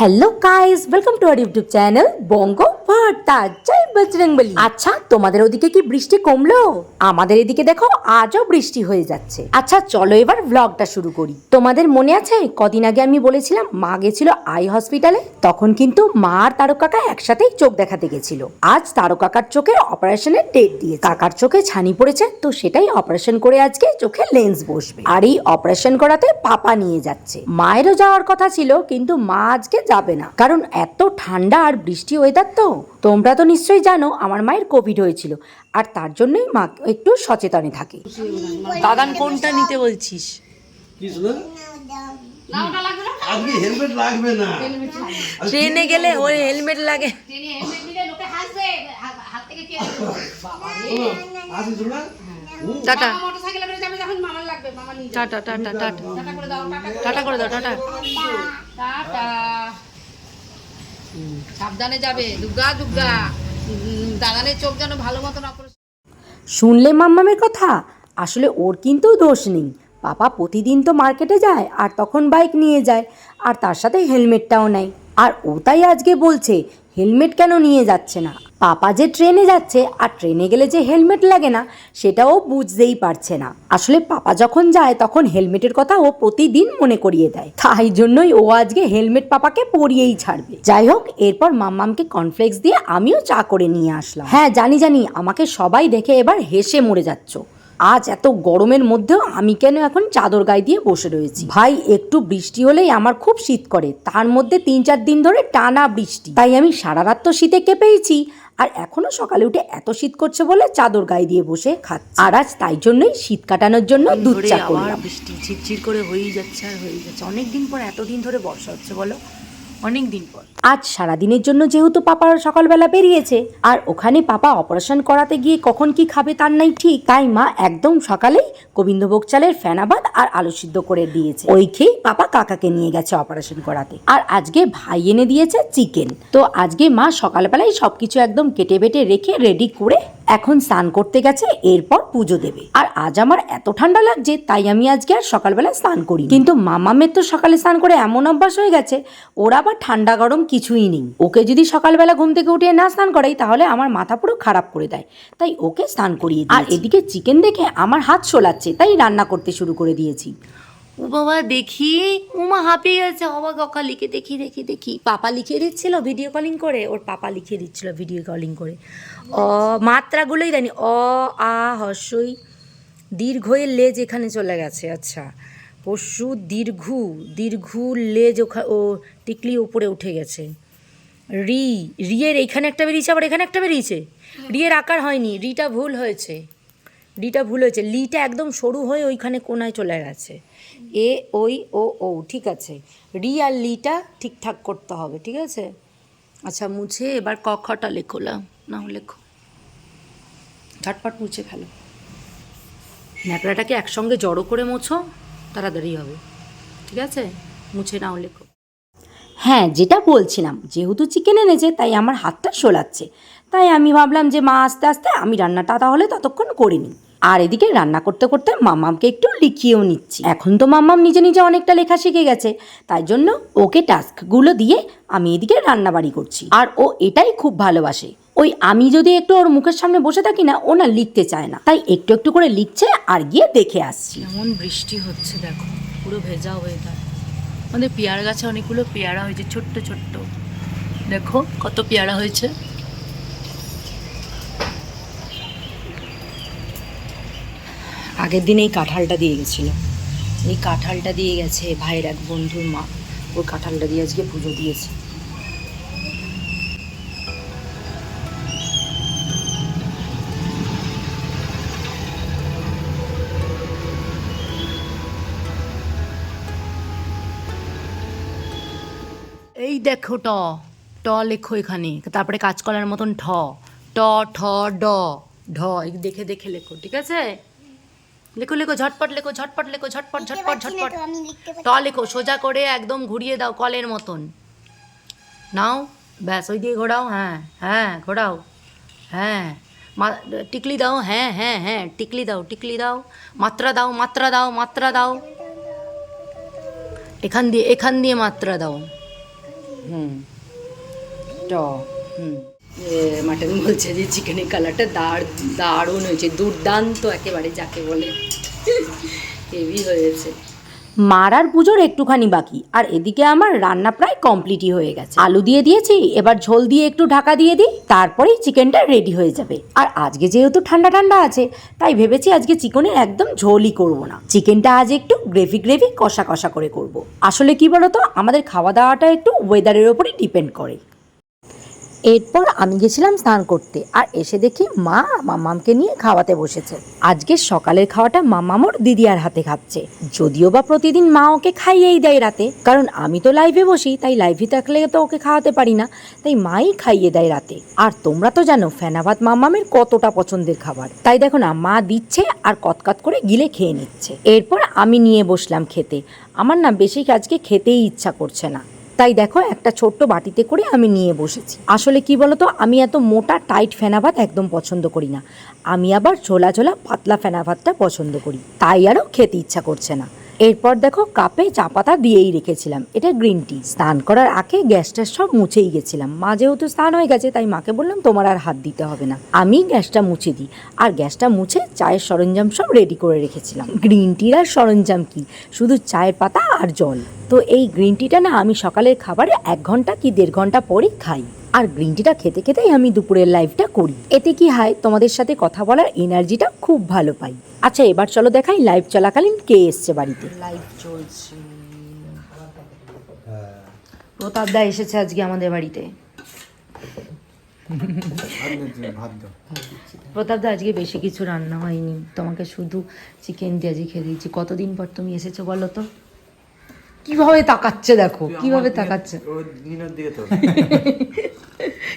Hello guys, welcome to our YouTube channel Bongo Vata. Bajrangbali আচ্ছা তোমাদের ওদিকে কি বৃষ্টি কমলো? আমাদের এদিকে দেখো আজও বৃষ্টি হয়ে যাচ্ছে। আচ্ছা চলো এবার ব্লগটা শুরু করি। তোমাদের মনে আছে, কদিন আগে আমি বলেছিলাম মা গেছিল আই হসপিটালে? তখন কিন্তু মা আর তারক কাকা একসাথেই চোখ দেখাতে গেছিল। আজ তারক কাকার চোখের অপারেশনের ডেট দিয়ে কাকার চোখে ছানি পড়েছে, তো সেটাই অপারেশন করে আজকে চোখে লেন্স বসবে। আর এই অপারেশন করাতে পাপা নিয়ে যাচ্ছে। মায়েরও যাওয়ার কথা ছিল, কিন্তু মা আজকে যাবে না। কারণ এত ঠান্ডা আর বৃষ্টি ওয়েদার তো। তোমরা তো নিশ্চয়ই জানো আমার মায়ের কোভিড হয়েছিল আর তার জন্যই মা একটু সচেতনে থাকে। দাদান কোনটা নিতে বলছিস? কি শোনা? আজকে হেলমেট লাগবে না। ট্রেনে গেলে ওই হেলমেট লাগে। টাটা। মোটরসাইকেলে করে যাবে যখন মামার লাগবে মামা নিয়ে টাটা টাটা টাটা। টাটা করে দাও টাটা টাটা সাবধানে যাবে। দুর্গা দুর্গা দাদানের চোখ যেন ভালো অপারেশন শুনলে মাম্মামের কথা? আসলে ওর কিন্তু দোষ নেই। পাপা প্রতিদিন তো মার্কেটে যায় আর তখন বাইক নিয়ে যায়, আর তার সাথে হেলমেটটাও নেয়। আর ও তাই আজকে বলছে হেলমেট কেন নিয়ে যাচ্ছে না? পাপা যে ট্রেনে যাচ্ছে আর ট্রেনে গেলে যে হেলমেট লাগে না সেটাও বুঝতেই পারছে না। আসলে পাপা যখন যায়, তখন হেলমেটের কথা ও প্রতিদিন মনে করিয়ে দেয়। তাই জন্যই ও আজকে হেলমেট পাপাকে পরিয়েই ছাড়বে। যাই হোক, এরপর মাম্মামকে কনফ্লেক্স দিয়ে আমিও চা করে নিয়ে আসলাম। হ্যাঁ জানি জানি, আমাকে সবাই দেখে এবার হেসে মরে যাচ্ছ। আজ এত গরমের মধ্যেও আমি কেন এখন চাদর গায়ে দিয়ে বসে রয়েছি? ভাই একটু বৃষ্টি হলেই আমার খুব শীত করে। তার মধ্যে তিন চার দিন ধরে টানা বৃষ্টি। তাই আমি সারা রাত তো শীতে কেঁপেইছি আর এখনও সকালে উঠে এত শীত করছে বলে চাদর গায়ে দিয়ে বসে খাচ্ছি। আর আজ তাই জন্যই শীত কাটানোর জন্য দুধ চা করলাম। বৃষ্টি ঝিরঝির করে হয়েই যাচ্ছে আর হয়েই যাচ্ছে। অনেক দিন পর এতদিন ধরে বর্ষা হচ্ছে বলো। অনেক দিন পর। আজ সারাদিনের জন্য যেহেতু পাপার সকালবেলা বেরিয়েছে, আর ওখানে পাপা অপারেশন করাতে গিয়ে কখন কি খাবে তার নাই ঠিক, তাই মা একদম সকালেই গোবিন্দভোগ চালের ফেনাবাদ আর আলু সিদ্ধ করে দিয়েছে। ওই খেয়ে পাপা কাকাকে নিয়ে গেছে অপারেশন করাতে। আর আজকে ভাই এনে দিয়েছে চিকেন। তো আজকে মা সকালবেলায় সবকিছু একদম কেটে বেটে রেখে রেডি করে এখন স্নান করতে গেছে, এরপর পুজো দেবে। আর আজ আমার এত ঠান্ডা লাগছে, তাই আমি আজকে আর সকালবেলা স্নান করি কিন্তু মামামের তো সকালে স্নান করে এমন অভ্যাস হয়ে গেছে, ওর আবার ঠান্ডা গরম কিছুই নেই। ওকে যদি সকালবেলা ঘুম থেকে উঠিয়ে না স্নান করাই, তাহলে আমার মাথা পুরো খারাপ করে দেয়। তাই ওকে স্নান করিয়ে আর এদিকে চিকেন দেখে আমার হাত সোলাচ্ছে তাই রান্না করতে শুরু করে দিয়েছি। ও বাবা দেখি। উমা হাঁপিয়ে গেছে। অবাক অকা লিখে দেখি দেখি দেখি। পাপা লিখে দিচ্ছিল ভিডিও কলিং করে। ওর পাপা লিখে দিচ্ছিল ভিডিও কলিং করে। অ মাত্রাগুলোই জানি অ আ হর্ষই দীর্ঘয়ের লেজ এখানে চলে গেছে। আচ্ছা। পশু দীর্ঘু দীর্ঘ লেজ ওখা ও টিকলি উপরে উঠে গেছে। রি রিয়ের এইখানে একটা বেরিয়েছে আবার এখানে একটা বেরিয়েছে? রিয়ের আকার হয়নি। রিটা ভুল হয়েছে। ডিটা ভুল হয়েছে, লিটা একদম সরু হয়ে ওইখানে কোনায় চলে গেছে। এ, ওই, ও ও, ঠিক আছে। রি আর লিটা ঠিকঠাক করতে হবে, ঠিক আছে? আচ্ছা মুছে, এবার ক খটা লেখো না লেখো। ঝটপট মুছে ফেলো। ন্যাকড়াটাকে একসঙ্গে জড়ো করে মোছো, তাড়াতাড়ি হবে। ঠিক আছে? মুছে নাও, লেখো। হ্যাঁ যেটা বলছিলাম, যেহেতু চিকেন এনেছে, তাই আমার হাতটা সোলাচ্ছে তাই আমি ভাবলাম যে মা, আস্তে আস্তে আমি রান্নাটা তাহলে ততক্ষণ করে নিই। আর এদিকে রান্না করতে করতে মামামকে একটু লিখিয়েও নিচ্ছি। এখন তো মামাম নিজে নিজে অনেকটা লেখা শিখে গেছে, তাই জন্য ওকে টাস্কগুলো দিয়ে আমি এদিকে রান্না বাড়ি করছি। আর ও এটাই খুব ভালোবাসে। ওই আমি যদি একটু ওর মুখের সামনে বসে থাকি না, ও না লিখতে চায় না। তাই একটু একটু করে লিখছে আর গিয়ে দেখে আসছি। এমন বৃষ্টি হচ্ছে, দেখো, পুরো ভেজা হয়ে থাকে আমাদের পেয়ারা গাছে অনেকগুলো পেয়ারা হয়েছে, ছোট্ট ছোট্ট। দেখো কত পেয়ারা হয়েছে। আগের দিন এই কাঁঠালটা দিয়ে গেছিল। এই কাঁঠালটা দিয়ে গেছে ভাইয়ের এক বন্ধুর মা। ওই কাঁঠালটা দিয়ে আজকে পুজো দিয়েছে। এই দেখো ট। ট লেখো এখানে। তারপরে কাঁচকলার মতন ঠ। ট, ঠ, ড। ঢ। দেখে দেখে লেখো, ঠিক আছে? লেখো লেখো ঝটপট লেখো ঝটপট লেখো ঝটপট ঝটপট ঝটপট। ট লেখো সোজা করে একদম ঘুরিয়ে দাও কলের মতন। নাও ব্যাস ওই দিয়ে ঘোরাও হ্যাঁ হ্যাঁ ঘোরাও হ্যাঁ। মা- টিকলি দাও হ্যাঁ হ্যাঁ হ্যাঁ টিকলি দাও টিকলি দাও। মাত্রা দাও মাত্রা দাও মাত্রা দাও। এখান দিয়ে এখান দিয়ে মাত্রা দাও। হুম। ট হুম। মাটন বলছে যে চিকেনের কালারটা দার, দারুণ হয়েছে, দুর্দান্ত একেবারে যাকে বলে। হেভি হয়েছে। মারার পুজোর একটুখানি বাকি, আর এদিকে আমার রান্না প্রায় কমপ্লিটই হয়ে গেছে। আলু দিয়ে দিয়েছি, এবার ঝোল দিয়ে একটু ঢাকা দিয়ে দিই, তারপরেই চিকেনটা রেডি হয়ে যাবে। আর আজকে যেহেতু ঠান্ডা ঠান্ডা আছে, তাই ভেবেছি আজকে চিকেনের একদম ঝোলই করব না। চিকেনটা আজ একটু গ্রেভি গ্রেভি কষা কষা করে করব। আসলে কি বলতো, আমাদের খাওয়া দাওয়াটা একটু ওয়েদারের ওপরই ডিপেন্ড করে। এরপর আমি গেছিলাম স্নান করতে আর এসে দেখি মা মাম্মামকে নিয়ে খাওয়াতে বসেছে। আজকে সকালের খাওয়াটা মাম্মামোর দিদিয়ার হাতে খাচ্ছে। যদিও বা প্রতিদিন মা ওকে খাইয়েই দেয় রাতে, কারণ আমি তো লাইভে বসি, তাই লাইভে থাকলে তো ওকে খাওয়াতে পারি না, তাই মাই খাইয়ে দেয় রাতে। আর তোমরা তো জানো ফেনাভাত মাম্মামের কতটা পছন্দের খাবার। তাই দেখো না, মা দিচ্ছে আর কতকাত করে গিলে খেয়ে নিচ্ছে। এরপর আমি নিয়ে বসলাম খেতে। আমার না বেশি আজকে খেতেই ইচ্ছা করছে না। তাই দেখো একটা ছোট্ট বাটিতে করে আমি নিয়ে বসেছি। আসলে কি বলতো, আমি এত মোটা, টাইট ফেনা ভাত একদম পছন্দ করি না। আমি আবার ছোলা ছোলা পাতলা ফেনা ভাতটা পছন্দ করি। তাই আরও খেতে ইচ্ছা করছে না। এরপর দেখো কাপে চা পাতা দিয়েই রেখেছিলাম। এটা গ্রিন টি। স্নান করার আগে গ্যাসটা সব মুছেই গেছিলাম। মা যেহেতু স্নান হয়ে গেছে, তাই মাকে বললাম, তোমার আর হাত দিতে হবে না। আমি গ্যাসটা মুছে দিই। আর গ্যাসটা মুছে চায়ের সরঞ্জাম সব রেডি করে রেখেছিলাম। গ্রিন টির আর সরঞ্জাম কি? শুধু চায়ের পাতা আর জল। তো এই গ্রিন টিটা না আমি সকালের খাবারে এক ঘণ্টা কি দেড় ঘণ্টা পরেই খাই। আর গ্রিন টিটা খেতে খেতেই আমি দুপুরের লাইফটা করি। এতে কি হয় তোমাদের সাথে কথা বলার এনার্জিটা খুব ভালো পাই। আচ্ছা এবার চলো দেখাই লাইভ চলাকালীন কে এসছে বাড়িতে। লাইভ চলছে। প্রতাপ দা এসেছে আজকে আমাদের বাড়িতে। প্রতাপ দা আজকে বেশি কিছু রান্না হয়নি। তোমাকে শুধু চিকেন দিয়ে আজকে খেয়ে দিয়েছি। কতদিন পর তুমি এসেছ বলো তো? কীভাবে তাকাচ্ছে দেখো? কীভাবে তাকাচ্ছে?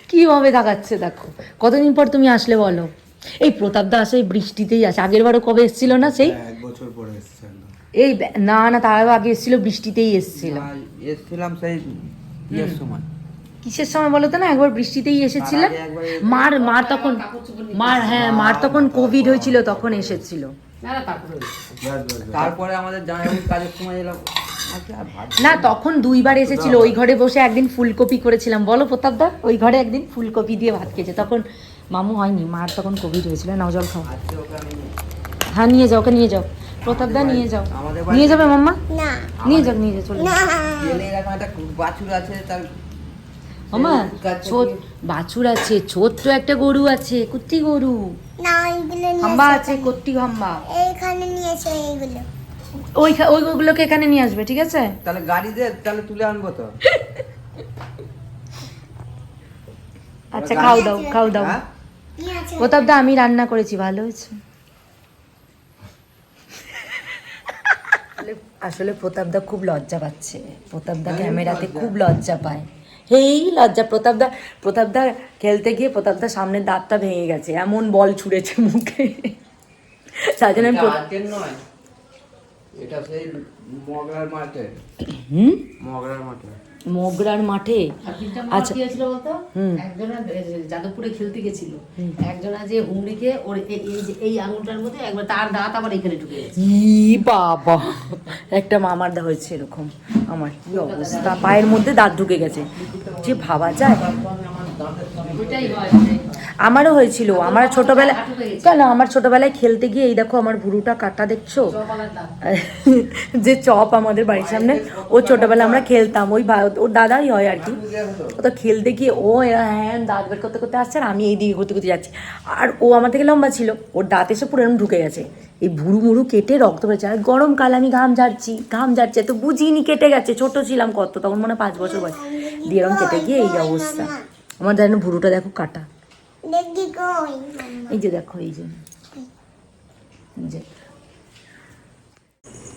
কীভাবে তাকাচ্ছে দেখো? কতদিন পর তুমি আসলে বলো? এই প্রতাপ দা আসে এই বৃষ্টিতেই আসে। আগের বারও কবে এসেছিল না সেই? এক বছর পরে এই না না তার আগে এসেছিল বৃষ্টিতেই এসেছিল। এসছিলাম সেই ইয়ের সময়। কিসের সময় বলো তো না? একবার বৃষ্টিতেই এসেছিল। মার মার তখন মার হ্যাঁ মার তখন কোভিড হয়েছিল তখন এসেছিল। তারপরে আমাদের কাজের সময় এলাম। না তখন দুইবার এসেছিল ওই ঘরে বসে একদিন ফুলকপি করেছিলাম। বলো প্রতাপ দা ওই ঘরে একদিন ফুলকপি দিয়ে ভাত খেয়েছে। তখন মামু হয়নি মার তখন কোভিড হয়েছিল নাও জল খাও। হ্যাঁ নিয়ে যাও ওকে নিয়ে যাও। প্রতাপ দা নিয়ে যাও। নিয়ে যাবে মাম্মা? নিয়ে যাও নিয়ে যাও চলে বাছুর আছে তার মামা ছোট বাছুর আছে ছোট্ট একটা গরু আছে কুত্তি গরু। না হাম্বা আছে কত্তি হাম্বা। এইখানে নিয়ে এসো এইগুলো। ওই ওইগুলোকে এখানে নিয়ে আসবে ঠিক আছে? তাহলে গাড়ি দে তাহলে তুলে আনব তো। আচ্ছা খাও দাও খাও দাও। হ্যাঁ? প্রতাপ দা আমি রান্না করেছি ভালো হয়েছে। আসলে প্রতাপ দা খুব লজ্জা পাচ্ছে। প্রতাপ দা ক্যামেরাতে খুব লজ্জা পায়। এই লজ্জা। প্রতাপ দা প্রতাপ দা খেলতে গিয়ে প্রতাপ দা সামনের দাঁতটা ভেঙে গেছে। এমন বল ছুঁড়েছে মুখে। তার জন্য এটা সেই মগরার মাঠে। হুম? মগরার মাঠে। মোগরার মাঠে? আচ্ছা। কি হয়েছিল বলতো। একজনা যাদবপুরে খেলতে গেছিল। একজনা যে হুমড়িকে ওর এই যে এই আঙুলটার মধ্যে একবার তার দাঁত আবার এখানে ঢুকে গেছে। ই বাবা একটা মামার দা হয়েছে এরকম। আমার কি অবস্থা? পায়ের মধ্যে দাঁত ঢুকে গেছে। যে ভাবা যায়। ওইটাই হয়। আমারও হয়েছিল, আমার ছোটবেলায় কেন? আমার ছোটবেলায় খেলতে গিয়ে এই দেখো আমার ভুরুটা কাটা দেখছ? যে চপ আমাদের বাড়ির সামনে, ও ছোটবেলায় আমরা খেলতাম, ওই ওর দাদাই হয় আর কি। ও তো খেলতে গিয়ে ও হ্যাঁ দাঁত বের করতে করতে আসছে আর আমি এই দিকে করতে করতে যাচ্ছি। আর ও আমার থেকে লম্বা ছিল, ওর দাঁত এসে পুরো এরকম ঢুকে গেছে। এই ভুরু মুরু কেটে রক্ত বেরোচ্ছে, আর গরমকাল আমি ঘাম ঝাড়ছি, ঘাম ঝাড়ছে তো বুঝিনি কেটে গেছে, ছোট ছিলাম কত, তখন মনে পাঁচ বছর বয়স। দিয়ে এরকম কেটে গিয়ে এই অবস্থা। আমার যেন ভুরুটা দেখো কাটা। এই যে দেখো, এই যে। যে।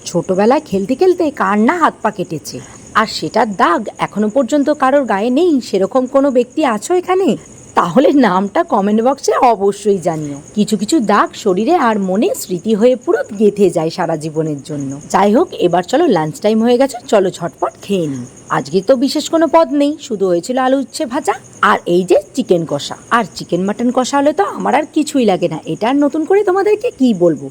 ছোটবেলায় খেলতে খেলতে কার না হাত পা কেটেছে। আর সেটার দাগ এখনও পর্যন্ত কারোর গায়ে নেই। সেরকম কোনো ব্যক্তি আছো এখানে? তাহলে নামটা কমেন্ট বক্সে অবশ্যই জানিও। কিছু কিছু দাগ শরীরে আর মনে স্মৃতি হয়ে পুরো গেঁথে যায় সারা জীবনের জন্য। যাই হোক, এবার চলো লাঞ্চ টাইম হয়ে গেছে, চলো ঝটপট খেয়ে নিই। আজকে তো বিশেষ কোনো পদ নেই, শুধু হয়েছিল আলু উচ্ছে ভাজা আর এই যে চিকেন কষা। আর চিকেন মাটন কষা হলে তো আমার আর কিছুই লাগে না, এটা নতুন করে তোমাদেরকে কি বলব?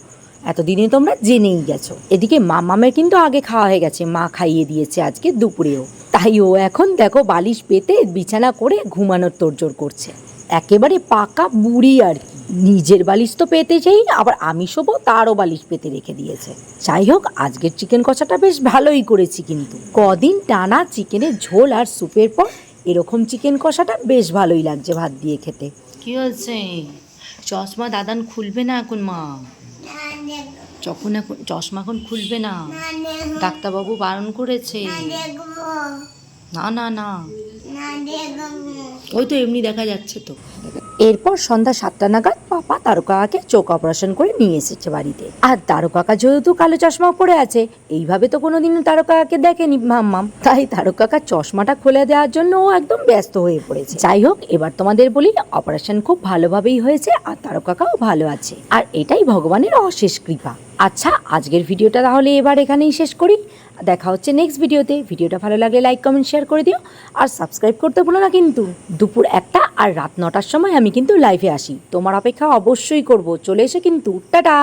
এতদিনে তোমরা জেনেই গেছো। এদিকে মামামের কিন্তু আগে খাওয়া হয়ে গেছে, মা খাইয়ে দিয়েছে আজকে দুপুরেও। তাই ও এখন দেখো বালিশ পেতে বিছানা করে ঘুমানোর তোড়জোড় করছে। একেবারে পাকা বুড়ি আর কি। নিজের বালিশ তো পেতে চাই আবার আমি শোবো তারও বালিশ পেতে রেখে দিয়েছে। যাই হোক, আজকের চিকেন কষাটা বেশ ভালোই করেছি কিন্তু। কদিন টানা চিকেনের ঝোল আর স্যুপের পর এরকম চিকেন কষাটা বেশ ভালোই লাগছে ভাত দিয়ে খেতে। কি হয়েছে? চশমা দাদান খুলবে না এখন মা? যখন এখন চশমা এখন খুলবে না। ডাক্তারবাবু বারণ করেছে। না না না। ওই তো এমনি দেখা যাচ্ছে তো। এরপর সন্ধ্যা সাতটা নাগাদ পাপা তারকাকে চোখ অপারেশন করে নিয়ে এসেছে বাড়িতে। আর তারকাকা যেহেতু কালো চশমা পরে আছে, এইভাবে তো কোনোদিনও তারকাকে দেখেনি মাম্মাম। তাই তারকাকার চশমাটা খুলে দেওয়ার জন্য ও একদম ব্যস্ত হয়ে পড়েছে। যাই হোক, এবার তোমাদের বলি, অপারেশন খুব ভালোভাবেই হয়েছে আর তারকাকাও ভালো আছে। আর এটাই ভগবানের অশেষ কৃপা। আচ্ছা আজকের ভিডিওটা তাহলে এবার এখানেই শেষ করি। দেখা হচ্ছে নেক্সট ভিডিওতে ভিডিওটা ভালো লাগলে লাইক কমেন্ট শেয়ার করে দিও। আর সাবস্ক্রাইব করতে ভুলো না কিন্তু। দুপুর একটা আর রাত নটার সময় আমি কিন্তু লাইভে আসি। তোমার অপেক্ষা অবশ্যই করব। চলে এসে কিন্তু। টাটা!